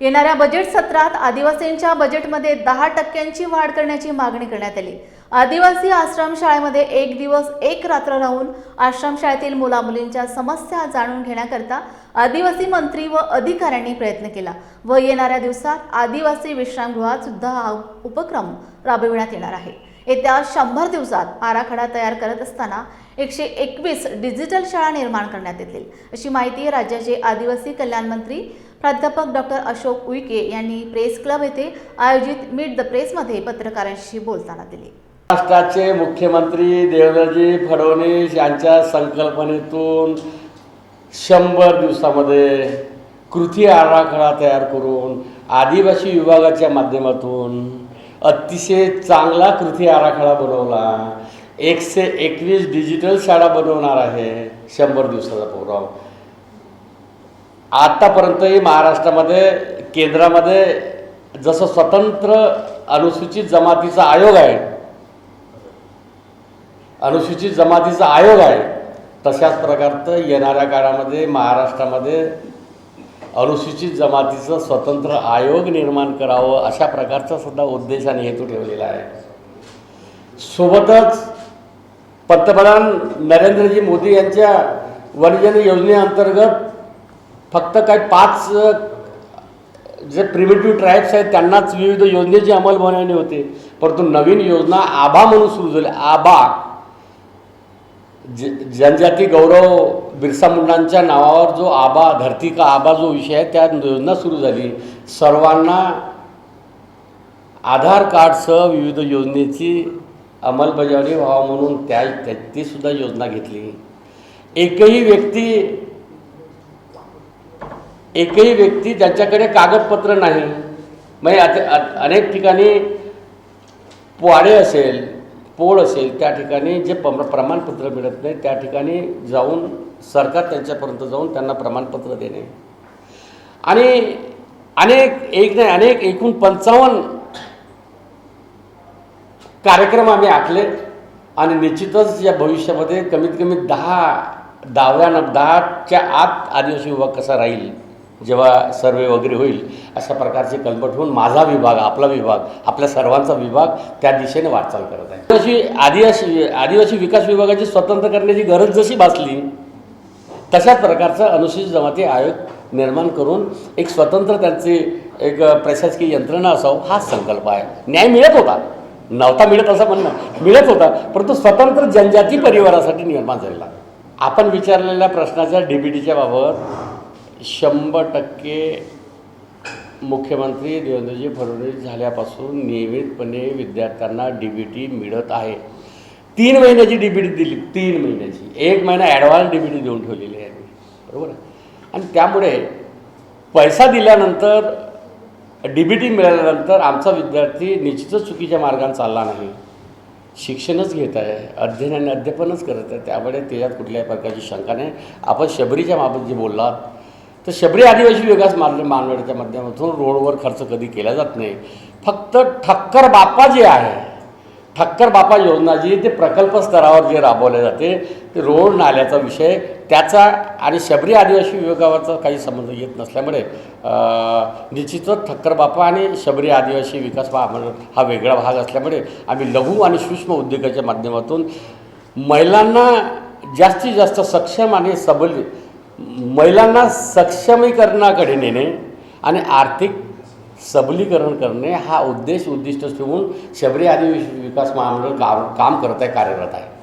येणाऱ्या बजेट सत्रात आदिवासींच्या बजेटमध्ये दहा टक्क्यांची वाढ करण्याची मागणी करण्यात आली. आदिवासी आश्रमशाळेमध्ये एक दिवस एक रात्र राहून आश्रमशाळेतील मुलामुलींच्या समस्या जाणून घेण्याकरता आदिवासी मंत्री व अधिकाऱ्यांनी प्रयत्न केला व येणाऱ्या दिवसात आदिवासी विश्रामगृहात सुद्धा हा उपक्रम राबविण्यात येणार आहे. येत्या शंभर दिवसात आराखडा तयार करत असताना एकशे एकवीस डिजिटल शाळा निर्माण करण्यात येतील. अशी माहिती राज्याचे आदिवासी कल्याण मंत्री प्राध्यापक डॉक्टर अशोक उईके यांनी प्रेस क्लब येथे आयोजित मीट द प्रेसमध्ये पत्रकारांशी बोलताना दिले. महाराष्ट्राचे मुख्यमंत्री देवेंद्रजी फडणवीस यांच्या संकल्पनेतून शंभर दिवसामध्ये कृती आराखडा तयार करून आदिवासी विभागाच्या माध्यमातून अतिशय चांगला कृती आराखडा बनवला. एकशे एकवीस डिजिटल शाळा बनवणार आहे. शंभर दिवसाचा प्रोग्राम आत्तापर्यंतही महाराष्ट्रामध्ये केंद्रामध्ये जसं स्वतंत्र अनुसूचित जमातीचा आयोग आहे अनुसूचित जमातीचा आयोग आहे तशाच प्रकारचं येणाऱ्या काळामध्ये महाराष्ट्रामध्ये अनुसूचित जमातीचं स्वतंत्र आयोग निर्माण करावं अशा प्रकारचा सुद्धा उद्देश आणि हेतू ठेवलेला आहे. सोबतच पंतप्रधान नरेंद्रजी मोदी यांच्या वनजन योजनेअंतर्गत फक्त काही पाच जे प्रिमेटिव्ह ट्राईब्स आहेत त्यांनाच विविध योजनेची अंमलबजावणी होते. परंतु नवीन योजना आभा म्हणून सुरू झाली. आबा ज जनजाती गौरव बिरसा मुंडांच्या नावावर जो आबा धरती का आबा जो विषय आहे त्या योजना सुरू झाली. सर्वांना आधार कार्डसह विविध योजनेची अंमलबजावणी व्हावं म्हणून त्या तीसुद्धा सुद्धा योजना घेतली. एकही व्यक्ती एकही व्यक्ती ज्यांच्याकडे कागदपत्र नाही म्हणजे आता अनेक ठिकाणी पोवाडे असेल पोळ असेल त्या ठिकाणी जे पम प्रमाणपत्र मिळत नाही त्या ठिकाणी जाऊन सरकार त्यांच्यापर्यंत जाऊन त्यांना प्रमाणपत्र देणे. आणि अनेक एक नाही अनेक एकूण पंचावन्न कार्यक्रम आम्ही आखले आणि निश्चितच या भविष्यामध्ये कमीत कमी दहा दहाव्यानं दहाच्या आत आदिवासी विभाग कसा राहील? जेव्हा सर्वे वगैरे होईल अशा प्रकारचे कल्पट होऊन माझा विभाग आपला विभाग आपल्या सर्वांचा विभाग त्या दिशेने वाटचाल करत आहे. तशी आदिवासी आदिवासी विकास विभागाची स्वतंत्र करण्याची गरज जशी भासली तशाच प्रकारचा अनुसूचित जमाती आयोग निर्माण करून एक स्वतंत्र त्यांची एक प्रशासकीय यंत्रणा असावं हाच संकल्प आहे. न्याय मिळत होता. नव्हता मिळत असं म्हणणं मिळत होता परंतु स्वतंत्र जनजाती परिवारासाठी निर्माण झालेला. आपण विचारलेल्या प्रश्नाच्या डीबीटीच्या बाबत शंभर टक्के मुख्यमंत्री देवेंद्रजी फडणवीस झाल्यापासून नियमितपणे विद्यार्थ्यांना डी बी टी मिळत आहे. तीन महिन्याची डी बी टी दिली तीन महिन्याची. एक महिना ॲडव्हान्स डी बी टी देऊन ठेवलेली आहे. आम्ही बरोबर? आणि त्यामुळे पैसा दिल्यानंतर डी बी टी मिळाल्यानंतर आमचा विद्यार्थी निश्चितच चुकीच्या मार्गाने चालला नाही. शिक्षणच घेत आहे. अध्ययन आणि अध्यापनच करत आहे. त्यामुळे त्याच्यात कुठल्याही प्रकारची शंका नाही. आपण शबरीच्या बाबत जे बोललात तर शबरी आदिवासी विकास मान मानवड्याच्या माध्यमातून रोडवर खर्च कधी केला जात नाही. फक्त ठक्कर बापा जे आहे ठक्कर बापा योजना जी ते प्रकल्प स्तरावर जे राबवले जाते ते रोड नाल्याचा विषय त्याचा आणि शबरी आदिवासी विभागाचा काही संबंध येत नसल्यामुळे निश्चितच ठक्कर बापा आणि शबरी आदिवासी विकास महामंडळ हा वेगळा भाग असल्यामुळे आम्ही लघु आणि सूक्ष्म उद्योगाच्या माध्यमातून महिलांना जास्तीत जास्त सक्षम आणि सबल महिलांना सक्षमीकरणाकडे नेणे आणि आर्थिक सबलीकरण करणे हा उद्देश उद्दिष्ट ठेवून शबरी आदिवासी विकास महामंडळ काम काम करत आहे कार्यरत आहे.